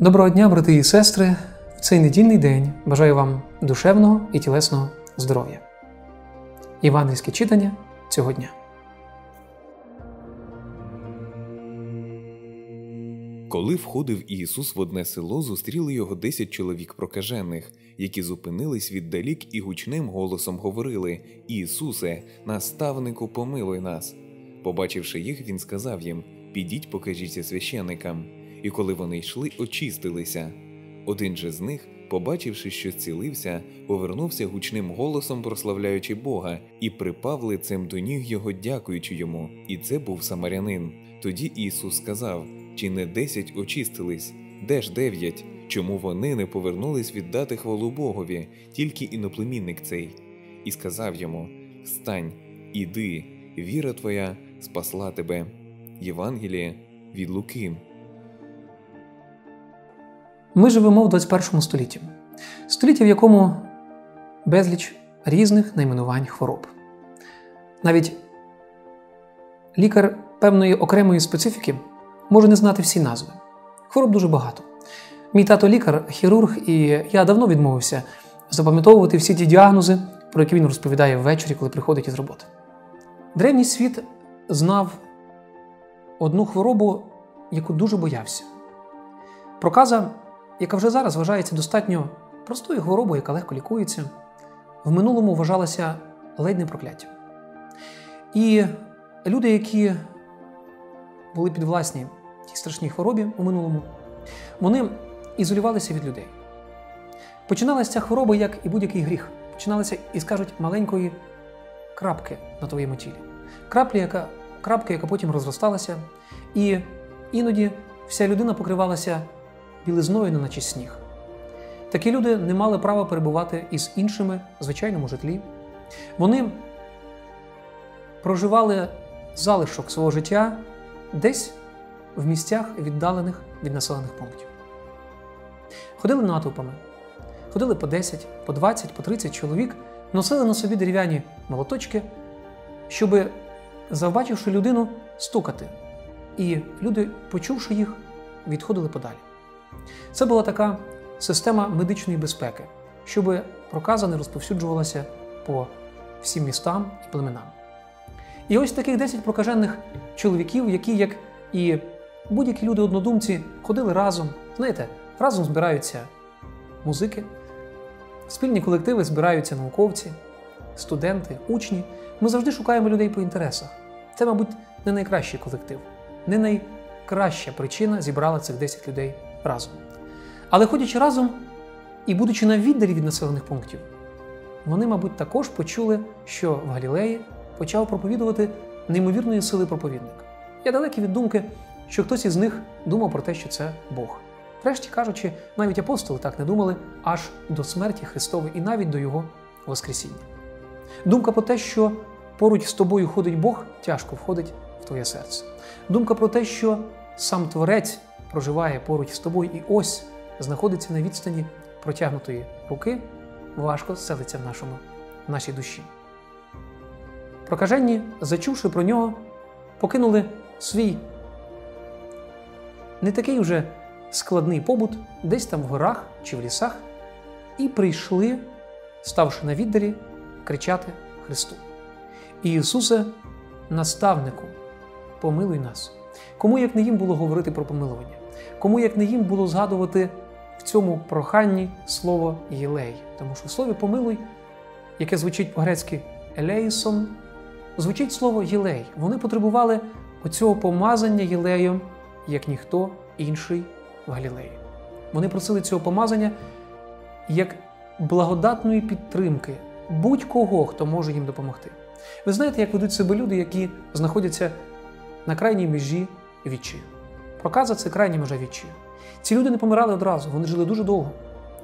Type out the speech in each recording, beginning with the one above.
Доброго дня, брати і сестри! В цей недільний день бажаю вам душевного і тілесного здоров'я. Євангельське читання цього дня. Коли входив Ісус в одне село, зустріли його десять чоловік прокажених, які зупинились віддалік і гучним голосом говорили: Ісусе, наставнику, помилуй нас. Побачивши їх, він сказав їм: Підіть, покажіться священикам. І коли вони йшли, очистилися. Один же з них, побачивши, що зцілився, повернувся гучним голосом, прославляючи Бога, і припав лицем до ніг його, дякуючи йому. І це був самарянин. Тоді Ісус сказав: Чи не десять очистились? Де ж дев'ять? Чому вони не повернулись віддати хвалу Богові, тільки іноплемінник цей? І сказав йому: Встань, іди, віра твоя спасла тебе. Євангеліє від Луки. Ми живемо в 21 столітті, столітті, в якому безліч різних найменувань хвороб. Навіть лікар певної окремої специфіки може не знати всі назви. Хвороб дуже багато. Мій тато лікар, хірург, і я давно відмовився запам'ятовувати всі ті діагнози, про які він розповідає ввечері, коли приходить із роботи. Древній світ знав одну хворобу, яку дуже боявся. Проказа, яка вже зараз вважається достатньо простою хворобою, яка легко лікується, в минулому вважалася ледь не прокляттям. І люди, які були підвласні тій страшній хворобі у минулому, вони ізолювалися від людей. Починалася ця хвороба, як і будь-який гріх. Починалася із кажуть маленької крапки на твоєму тілі. Краплі, яка, крапки, яка потім розросталася, і іноді вся людина покривалася білизною, неначе сніг. Такі люди не мали права перебувати із іншими в звичайному житлі. Вони проживали залишок свого життя десь в місцях, віддалених від населених пунктів. Ходили натовпами, ходили по 10, по 20, по 30 чоловік, носили на собі дерев'яні молоточки, щоб, завбачивши людину, стукати. І люди, почувши їх, відходили подалі. Це була така система медичної безпеки, щоб проказа не розповсюджувалася по всім містам і племенам. І ось таких 10 прокажених чоловіків, які, як і будь-які люди-однодумці, ходили разом. Знаєте, разом збираються музики, спільні колективи збираються науковці, студенти, учні. Ми завжди шукаємо людей по інтересах. Це, мабуть, не найкращий колектив, не найкраща причина зібрала цих 10 людей разом. Але ходячи разом і будучи на віддалі від населених пунктів, вони, мабуть, також почули, що в Галілеї почав проповідувати неймовірної сили проповідник. Я далекий від думки, що хтось із них думав про те, що це Бог. Врешті кажучи, навіть апостоли так не думали аж до смерті Христової і навіть до Його Воскресіння. Думка про те, що поруч з тобою ходить Бог, тяжко входить в твоє серце. Думка про те, що сам Творець проживає поруч з тобою і ось знаходиться на відстані протягнутої руки, важко селиться в нашому, в нашій душі. Прокаженні, зачувши про нього, покинули свій не такий вже складний побут десь там в горах чи в лісах, і прийшли, ставши на віддалі, кричати Христу. Ісусе, наставнику, помилуй нас. Кому як не їм було говорити про помилування? Кому як не їм було згадувати в цьому проханні слово Єлей? Тому що в слові помилуй, яке звучить по-грецьки елеїсон, звучить слово Єлей. Вони потребували оцього помазання Єлеєм, як ніхто інший в Галілеї. Вони просили цього помазання як благодатної підтримки будь-кого, хто може їм допомогти. Ви знаєте, як ведуть себе люди, які знаходяться на крайній межі відчаю. Проказа це крайня межа відчаю. Ці люди не помирали одразу, вони жили дуже довго,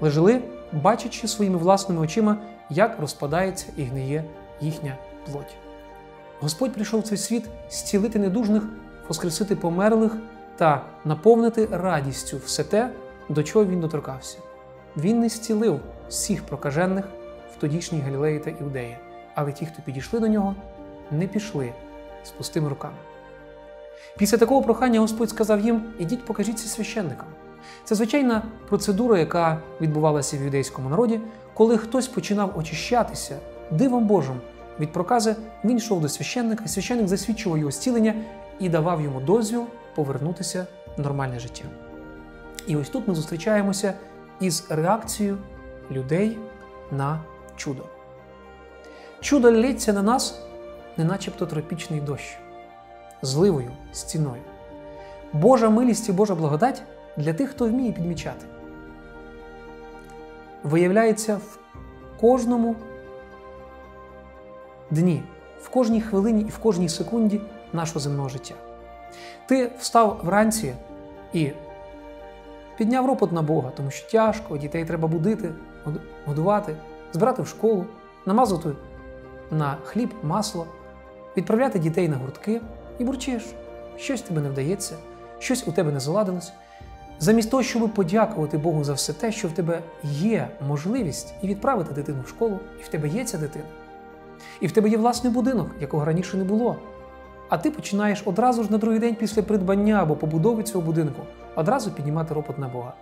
але жили, бачачи своїми власними очима, як розпадається і гниє їхня плоть. Господь прийшов в цей світ зцілити недужних, воскресити померлих та наповнити радістю все те, до чого він доторкався. Він не зцілив всіх прокажених в тодішній Галілеї та Іудеї, але ті, хто підійшли до нього, не пішли з пустими руками. Після такого прохання Господь сказав їм: ідіть, покажіться священникам. Це звичайна процедура, яка відбувалася в юдейському народі, коли хтось починав очищатися дивом Божим від прокази, він йшов до священника, священник засвідчував його зцілення і давав йому дозвіл повернутися в нормальне життя. І ось тут ми зустрічаємося із реакцією людей на чудо. Чудо лється на нас, не начебто тропічний дощ, зливою, стіною. Божа милість і Божа благодать для тих, хто вміє підмічати. Виявляється в кожному дні, в кожній хвилині і в кожній секунді нашого земного життя. Ти встав вранці і підняв ропот на Бога, тому що тяжко, дітей треба будити, годувати, збирати в школу, намазати на хліб, масло, відправляти дітей на гуртки і бурчиш, щось тобі не вдається, щось у тебе не заладилось. Замість того, щоб подякувати Богу за все те, що в тебе є можливість і відправити дитину в школу, і в тебе є ця дитина. І в тебе є власний будинок, якого раніше не було. А ти починаєш одразу ж на другий день після придбання або побудови цього будинку одразу піднімати ропот на Бога.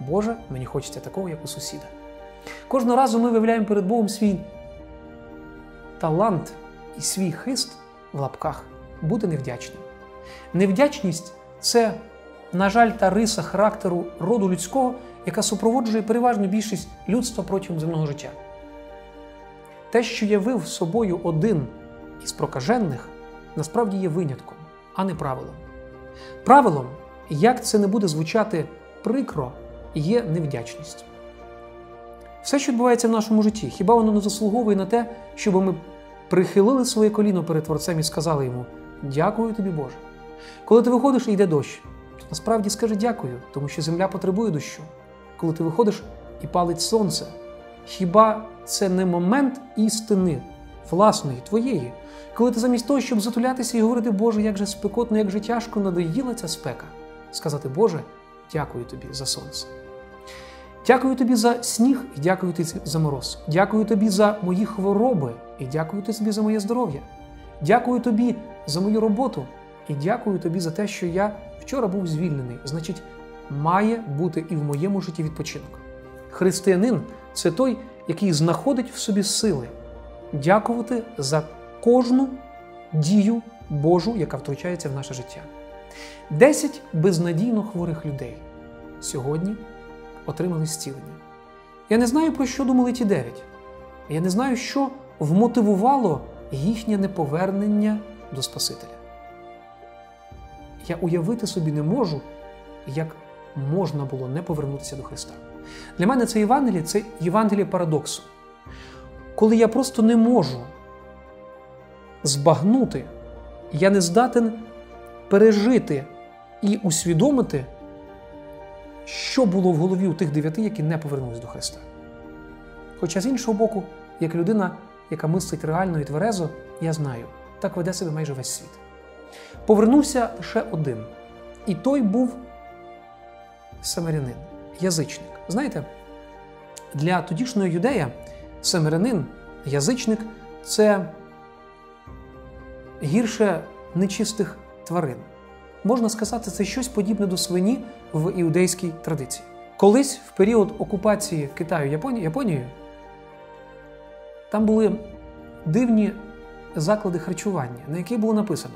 Боже, мені хочеться такого, як у сусіда. Кожного разу ми виявляємо перед Богом свій талант і свій хист в лапках бути невдячним. Невдячність це, на жаль, та риса характеру роду людського, яка супроводжує переважну більшість людства протягом земного життя. Те, що явив собою один із прокажених, насправді є винятком, а не правилом. Правилом, як це не буде звучати прикро, є невдячність. Все, що відбувається в нашому житті, хіба воно не заслуговує на те, щоб ми прихилили своє коліно перед Творцем і сказали йому Дякую тобі, Боже. Коли ти виходиш і йде дощ, насправді скажи дякую, тому що земля потребує дощу. Коли ти виходиш і палить сонце, хіба це не момент істини, власної, твоєї, коли ти замість того, щоб затулятися і говорити, Боже, як же спекотно, як же тяжко надоїла ця спека, сказати, Боже, дякую тобі за сонце. Дякую тобі за сніг і дякую тобі за мороз. Дякую тобі за мої хвороби і дякую тобі за моє здоров'я. Дякую тобі за мою роботу і дякую тобі за те, що я вчора був звільнений. Значить, має бути і в моєму житті відпочинок. Християнин це той, який знаходить в собі сили дякувати за кожну дію Божу, яка втручається в наше життя. Десять безнадійно хворих людей сьогодні отримали зцілення. Я не знаю, про що думали ті дев'ять. Я не знаю, що вмотивувало їхнє неповернення до Спасителя. Я уявити собі не можу, як можна було не повернутися до Христа. Для мене це Євангеліє це Євангеліє парадоксу. Коли я просто не можу збагнути, я не здатен пережити і усвідомити, що було в голові у тих дев'яти, які не повернулись до Христа. Хоча з іншого боку, як людина, яка мислить реально і тверезо, я знаю, так веде себе майже весь світ. Повернувся лише один. І той був самарянин, язичник. Знаєте, для тодішнього юдея самарянин, язичник це гірше нечистих тварин. Можна сказати, це щось подібне до свині в іудейській традиції. Колись в період окупації Китаю Японією там були дивні заклади харчування, на яких було написано.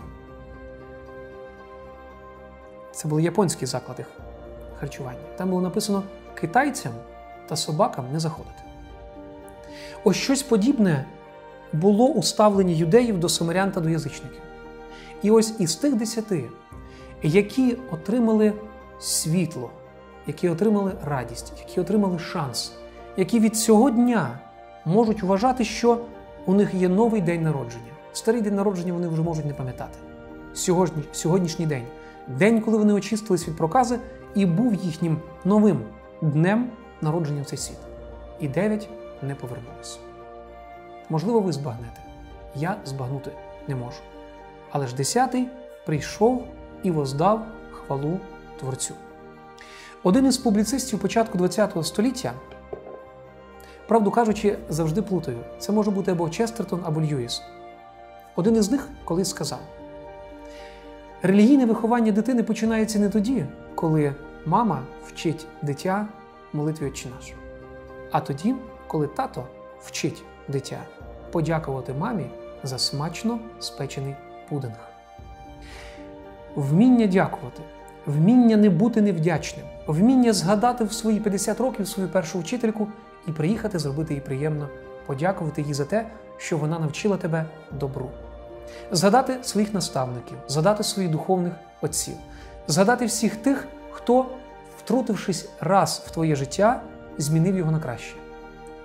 Це були японські заклади харчування. Там було написано китайцям та собакам не заходити. Ось щось подібне було у ставленні юдеїв до самарян та до язичників. І ось із тих десяти, які отримали світло, які отримали радість, які отримали шанс, які від цього дня можуть вважати, що у них є новий день народження. Старий день народження вони вже можуть не пам'ятати. Сьогодні, Сьогоднішній день день, коли вони очистились від прокази, і був їхнім новим днем народження в цей світ. І дев'ять не повернулися. Можливо, ви збагнете. Я збагнути не можу. Але ж десятий прийшов і воздав хвалу Творцю. Один із публіцистів початку ХХ століття, правду кажучи, завжди плутаю. Це може бути або Честертон, або Льюіс. Один із них колись сказав: релігійне виховання дитини починається не тоді, коли мама вчить дитя молитві «Отче наш. А тоді, коли тато вчить дитя подякувати мамі за смачно спечений пудинг. Вміння дякувати, вміння не бути невдячним, вміння згадати в свої 50 років свою першу вчительку і приїхати зробити їй приємно, подякувати їй за те, що вона навчила тебе добру. Згадати своїх наставників, згадати своїх духовних отців, згадати всіх тих, хто, втрутившись раз в твоє життя, змінив його на краще.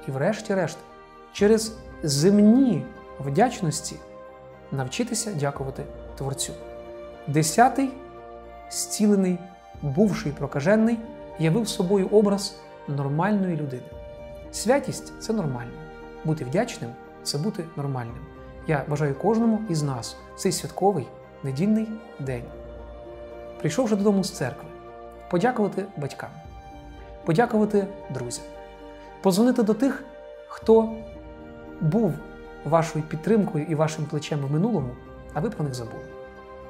І, врешті-решт, через земні вдячності навчитися дякувати Творцю. Десятий, зцілений, бувший прокажений, явив собою образ нормальної людини. Святість це нормально. Бути вдячним це бути нормальним. Я бажаю кожному із нас цей святковий недільний день, прийшовши додому з церкви, подякувати батькам, подякувати друзям, позвонити до тих, хто був вашою підтримкою і вашим плечем в минулому, а ви про них забули.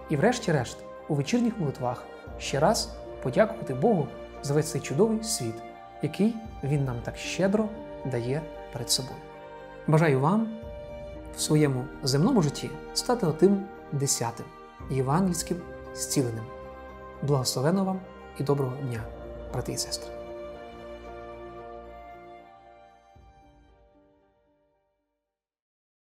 І, врешті-решт, у вечірніх молитвах ще раз подякувати Богу за весь цей чудовий світ, який Він нам так щедро дає перед собою. Бажаю вам в своєму земному житті стати отим десятим євангельським зціленим. Благословено вам і доброго дня, брати і сестри!